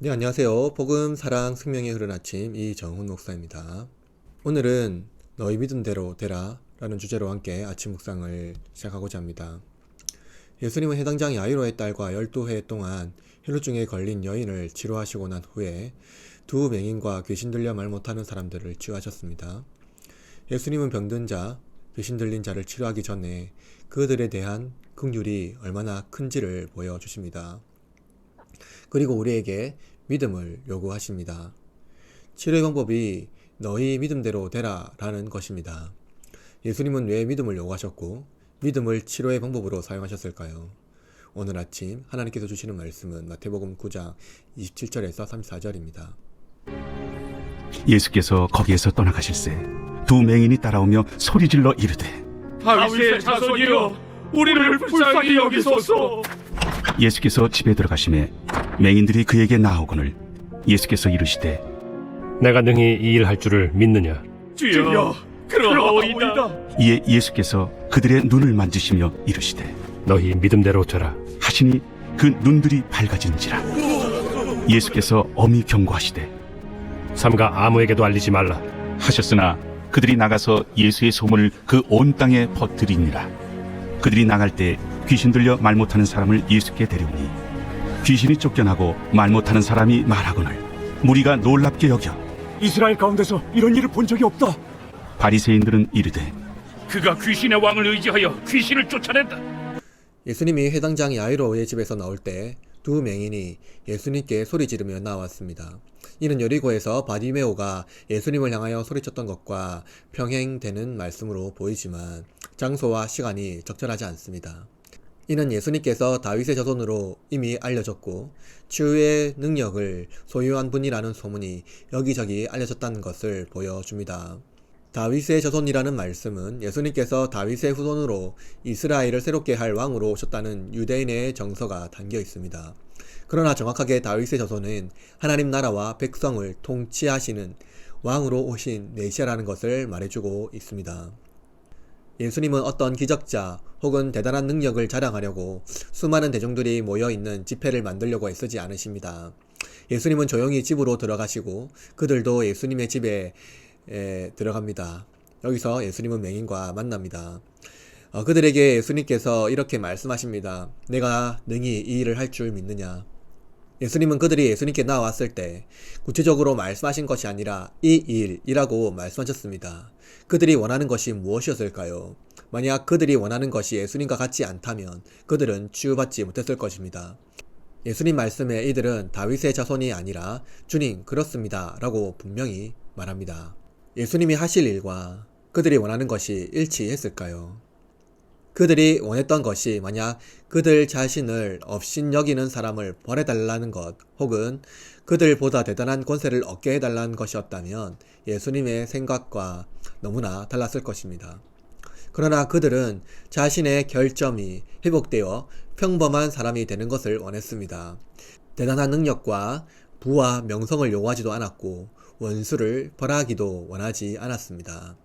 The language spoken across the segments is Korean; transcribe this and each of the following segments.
네, 안녕하세요. 복음, 사랑, 생명의 흐른 아침 이정훈 목사입니다. 오늘은 너희 믿음대로 되라 라는 주제로 함께 아침 묵상을 시작하고자 합니다. 예수님은 해당장 야이로의 딸과 12해 동안 혈루증에 걸린 여인을 치료하시고 난 후에 두 맹인과 귀신 들려 말 못하는 사람들을 치유하셨습니다. 예수님은 병든 자, 귀신 들린 자를 치료하기 전에 그들에 대한 긍휼이 얼마나 큰지를 보여주십니다. 그리고 우리에게 믿음을 요구하십니다. 치료의 방법이 너희 믿음대로 되라 라는 것입니다. 예수님은 왜 믿음을 요구하셨고 믿음을 치료의 방법으로 사용하셨을까요? 오늘 아침 하나님께서 주시는 말씀은 마태복음 9장 27절에서 34절입니다. 예수께서 거기에서 떠나가실새 두 맹인이 따라오며 소리질러 이르되 다윗의 자손이여 우리를 불쌍히 여기소서 예수께서 집에 들어가심에 맹인들이 그에게 나오거늘 예수께서 이르시되 내가 능히 이 일 할 줄을 믿느냐? 주여 그러하오이다 이에 예수께서 그들의 눈을 만지시며 이르시되 너희 믿음대로 되라. 하시니 그 눈들이 밝아진지라 예수께서 엄히 경고하시되 삼가 아무에게도 알리지 말라. 하셨으나 그들이 나가서 예수의 소문을 그 온 땅에 퍼뜨리니라 그들이 나갈 때 귀신 들려 말 못하는 사람을 예수께 데려오니 귀신이 쫓겨나고 말 못하는 사람이 말하거늘 무리가 놀랍게 여겨 이스라엘 가운데서 이런 일을 본 적이 없다 바리새인들은 이르되 그가 귀신의 왕을 의지하여 귀신을 쫓아낸다 예수님이 해당장 야이로의 집에서 나올 때 두 맹인이 예수님께 소리 지르며 나왔습니다. 이는 여리고에서 바디메오가 예수님을 향하여 소리쳤던 것과 평행되는 말씀으로 보이지만 장소와 시간이 적절하지 않습니다. 이는 예수님께서 다윗의 자손으로 이미 알려졌고 치유의 능력을 소유한 분이라는 소문이 여기저기 알려졌다는 것을 보여줍니다. 다윗의 자손이라는 말씀은 예수님께서 다윗의 후손으로 이스라엘을 새롭게 할 왕으로 오셨다는 유대인의 정서가 담겨 있습니다. 그러나 정확하게 다윗의 자손은 하나님 나라와 백성을 통치하시는 왕으로 오신 메시아라는 것을 말해주고 있습니다. 예수님은 어떤 기적자 혹은 대단한 능력을 자랑하려고 수많은 대중들이 모여 있는 집회를 만들려고 애쓰지 않으십니다. 예수님은 조용히 집으로 들어가시고 그들도 예수님의 집에 에, 들어갑니다. 여기서 예수님은 맹인과 만납니다. 어, 그들에게 예수님께서 이렇게 말씀하십니다. 내가 능히 이 일을 할 줄 믿느냐? 예수님은 그들이 예수님께 나왔을 때 구체적으로 말씀하신 것이 아니라 이 일이라고 말씀하셨습니다. 그들이 원하는 것이 무엇이었을까요? 만약 그들이 원하는 것이 예수님과 같지 않다면 그들은 치유받지 못했을 것입니다. 예수님 말씀에 이들은 다윗의 자손이 아니라 주님 그렇습니다 라고 분명히 말합니다. 예수님이 하실 일과 그들이 원하는 것이 일치했을까요? 그들이 원했던 것이 만약 그들 자신을 업신 여기는 사람을 벌해달라는 것 혹은 그들보다 대단한 권세를 얻게 해달라는 것이었다면 예수님의 생각과 너무나 달랐을 것입니다. 그러나 그들은 자신의 결점이 회복되어 평범한 사람이 되는 것을 원했습니다. 대단한 능력과 부와 명성을 요구하지도 않았고 원수를 벌하기도 원하지 않았습니다.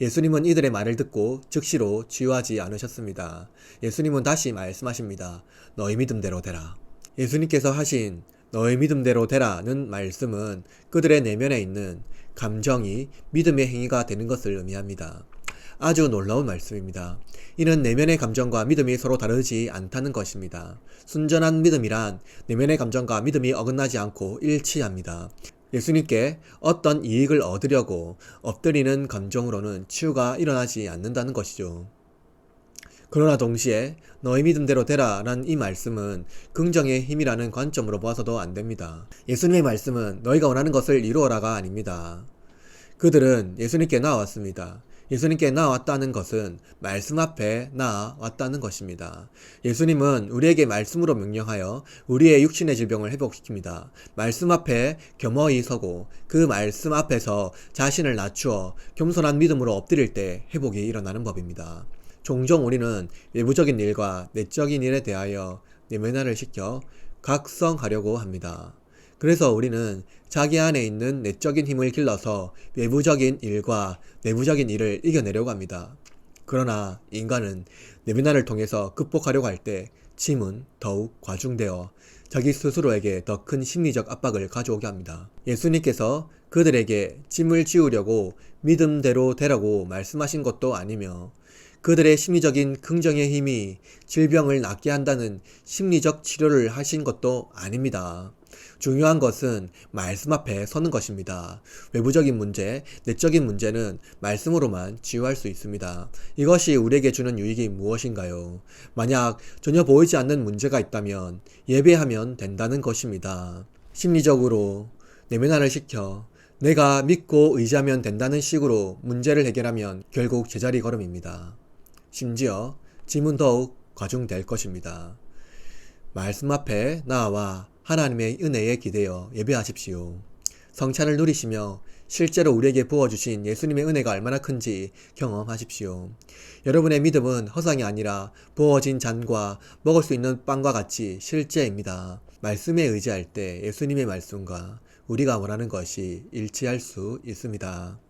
예수님은 이들의 말을 듣고 즉시로 치유하지 않으셨습니다. 예수님은 다시 말씀하십니다. 너희 믿음대로 되라. 예수님께서 하신 너희 믿음대로 되라는 말씀은 그들의 내면에 있는 감정이 믿음의 행위가 되는 것을 의미합니다. 아주 놀라운 말씀입니다. 이는 내면의 감정과 믿음이 서로 다르지 않다는 것입니다. 순전한 믿음이란 내면의 감정과 믿음이 어긋나지 않고 일치합니다. 예수님께 어떤 이익을 얻으려고 엎드리는 감정으로는 치유가 일어나지 않는다는 것이죠. 그러나 동시에 너희 믿음대로 되라 라는 이 말씀은 긍정의 힘이라는 관점으로 보아서도 안 됩니다. 예수님의 말씀은 너희가 원하는 것을 이루어라가 아닙니다. 그들은 예수님께 나왔습니다. 예수님께 나왔다는 것은 말씀 앞에 나왔다는 것입니다. 예수님은 우리에게 말씀으로 명령하여 우리의 육신의 질병을 회복시킵니다. 말씀 앞에 겸허히 서고 그 말씀 앞에서 자신을 낮추어 겸손한 믿음으로 엎드릴 때 회복이 일어나는 법입니다. 종종 우리는 외부적인 일과 내적인 일에 대하여 내면화를 시켜 각성하려고 합니다. 그래서 우리는 자기 안에 있는 내적인 힘을 길러서 외부적인 일과 내부적인 일을 이겨내려고 합니다. 그러나 인간은 내면화를 통해서 극복하려고 할 때 짐은 더욱 과중되어 자기 스스로에게 더 큰 심리적 압박을 가져오게 합니다. 예수님께서 그들에게 짐을 지우려고 믿음대로 되라고 말씀하신 것도 아니며 그들의 심리적인 긍정의 힘이 질병을 낫게 한다는 심리적 치료를 하신 것도 아닙니다. 중요한 것은 말씀 앞에 서는 것입니다. 외부적인 문제, 내적인 문제는 말씀으로만 치유할 수 있습니다. 이것이 우리에게 주는 유익이 무엇인가요? 만약 전혀 보이지 않는 문제가 있다면 예배하면 된다는 것입니다. 심리적으로 내면화를 시켜 내가 믿고 의지하면 된다는 식으로 문제를 해결하면 결국 제자리 걸음입니다. 심지어 짐은 더욱 과중될 것입니다. 말씀 앞에 나와 하나님의 은혜에 기대어 예배하십시오. 성찬을 누리시며 실제로 우리에게 부어주신 예수님의 은혜가 얼마나 큰지 경험하십시오. 여러분의 믿음은 허상이 아니라 부어진 잔과 먹을 수 있는 빵과 같이 실제입니다. 말씀에 의지할 때 예수님의 말씀과 우리가 원하는 것이 일치할 수 있습니다.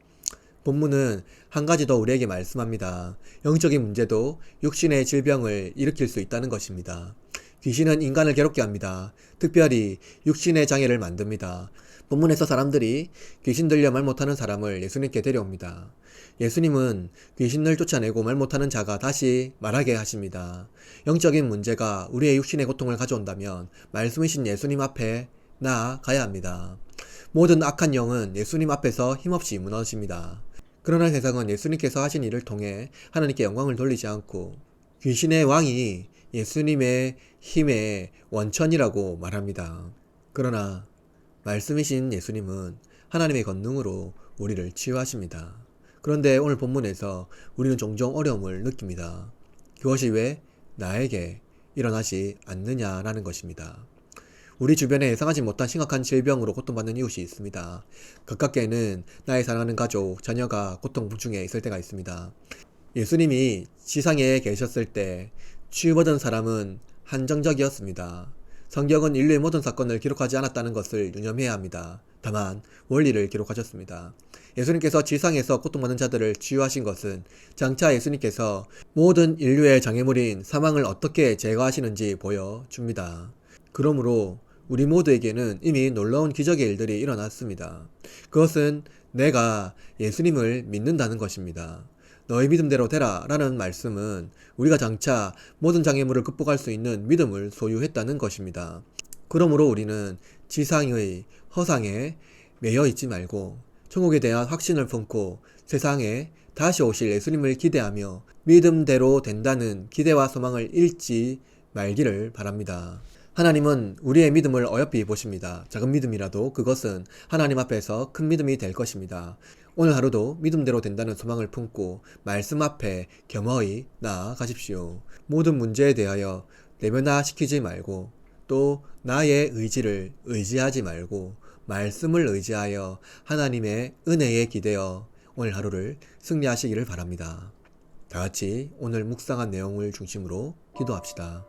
본문은 한 가지 더 우리에게 말씀합니다. 영적인 문제도 육신의 질병을 일으킬 수 있다는 것입니다. 귀신은 인간을 괴롭게 합니다. 특별히 육신의 장애를 만듭니다. 본문에서 사람들이 귀신 들려 말 못하는 사람을 예수님께 데려옵니다. 예수님은 귀신을 쫓아내고 말 못하는 자가 다시 말하게 하십니다. 영적인 문제가 우리의 육신의 고통을 가져온다면 말씀이신 예수님 앞에 나아가야 합니다. 모든 악한 영은 예수님 앞에서 힘없이 무너집니다. 그러나 세상은 예수님께서 하신 일을 통해 하나님께 영광을 돌리지 않고 귀신의 왕이 예수님의 힘의 원천이라고 말합니다. 그러나 말씀이신 예수님은 하나님의 권능으로 우리를 치유하십니다. 그런데 오늘 본문에서 우리는 종종 어려움을 느낍니다. 그것이 왜 나에게 일어나지 않느냐라는 것입니다. 우리 주변에 예상하지 못한 심각한 질병으로 고통받는 이웃이 있습니다. 가깝게는 나의 사랑하는 가족, 자녀가 고통 중에 있을 때가 있습니다. 예수님이 지상에 계셨을 때 치유받은 사람은 한정적이었습니다. 성경은 인류의 모든 사건을 기록하지 않았다는 것을 유념해야 합니다. 다만 원리를 기록하셨습니다. 예수님께서 지상에서 고통받는 자들을 치유하신 것은 장차 예수님께서 모든 인류의 장애물인 사망을 어떻게 제거하시는지 보여줍니다. 그러므로 우리 모두에게는 이미 놀라운 기적의 일들이 일어났습니다. 그것은 내가 예수님을 믿는다는 것입니다. 너의 믿음대로 되라 라는 말씀은 우리가 장차 모든 장애물을 극복할 수 있는 믿음을 소유했다는 것입니다. 그러므로 우리는 지상의 허상에 매여 있지 말고 천국에 대한 확신을 품고 세상에 다시 오실 예수님을 기대하며 믿음대로 된다는 기대와 소망을 잃지 말기를 바랍니다. 하나님은 우리의 믿음을 어여삐 보십니다. 작은 믿음이라도 그것은 하나님 앞에서 큰 믿음이 될 것입니다. 오늘 하루도 믿음대로 된다는 소망을 품고 말씀 앞에 겸허히 나아가십시오. 모든 문제에 대하여 내면화시키지 말고 또 나의 의지를 의지하지 말고 말씀을 의지하여 하나님의 은혜에 기대어 오늘 하루를 승리하시기를 바랍니다. 다 같이 오늘 묵상한 내용을 중심으로 기도합시다.